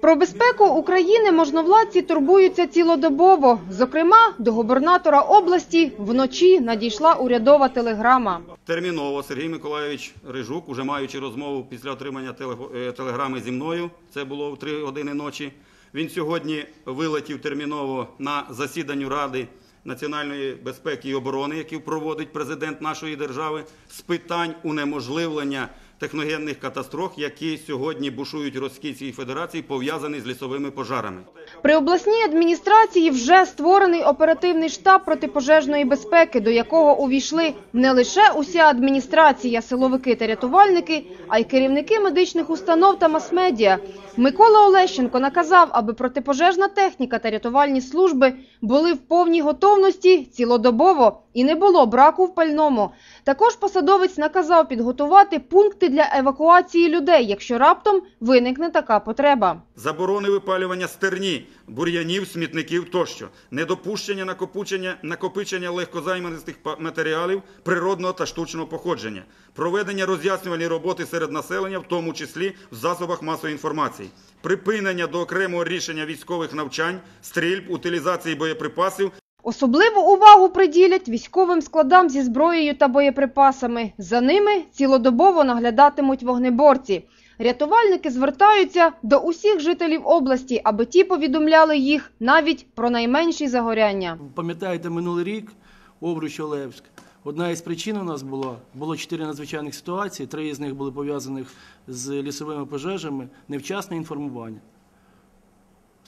Про безпеку України можновладці турбуються цілодобово. Зокрема, до губернатора області вночі надійшла урядова телеграма. Терміново Сергій Миколайович Рижук, уже маючи розмову після отримання е, телеграми зі мною, це було в 3 години ночі. Він сьогодні вилетів терміново на засіданню Ради національної безпеки і оборони, яку проводить президент нашої держави, з питань унеможливлення техногенних катастроф, які сьогодні бушують у Російській Федерації, пов'язані з лісовими пожарами. При обласній адміністрації вже створений оперативний штаб протипожежної безпеки, до якого увійшли не лише уся адміністрація, силовики та рятувальники, а й керівники медичних установ та мас-медіа. Микола Олещенко наказав, аби протипожежна техніка та рятувальні служби були в повній готовності цілодобово і не було браку в пальному. Також посадовець наказав підготувати пункти для евакуації людей, якщо раптом виникне така потреба. Заборони випалювання стерні, бур'янів, смітників тощо, недопущення накопичення, накопичення легкозайманистих па- матеріалів природного та штучного походження, проведення роз'яснювальної роботи серед населення, в тому числі в засобах масової інформації, припинення до окремого рішення військових навчань, стрільб, утилізації боєприпасів Особливу увагу приділять військовим складам зі зброєю та боєприпасами. За ними цілодобово наглядатимуть вогнеборці. Рятувальники звертаються до усіх жителів області, аби ті повідомляли їх навіть про найменші загоряння. Пам'ятаєте, минулий рік Овруч Олевськ. Одна із причин у нас була було чотири надзвичайних ситуації. Три з них були пов'язаних з лісовими пожежами, невчасне інформування.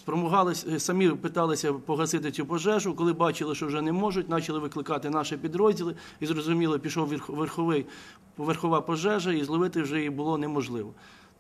Спромагалися самі питалися погасити цю пожежу. Коли бачили, що вже не можуть, почали викликати наші підрозділи, і зрозуміло, пішов верх- верховий, верхова пожежа, і зловити вже її було неможливо.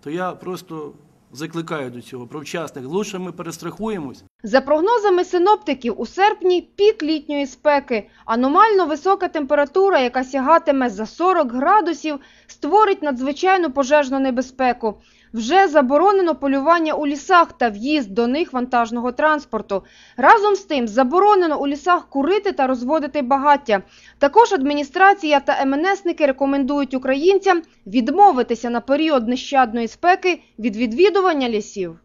То я просто закликаю до цього про вчасних. Лучше ми перестрахуємось. За прогнозами синоптиків, у серпні пік літньої спеки. Аномально висока температура, яка сягатиме за 40 градусів, створить надзвичайну пожежну небезпеку. Вже заборонено полювання у лісах та в'їзд до них вантажного транспорту. Разом з тим заборонено у лісах курити та розводити багаття. Також адміністрація та МНСники рекомендують українцям відмовитися на період нещадної спеки від відвідування лісів.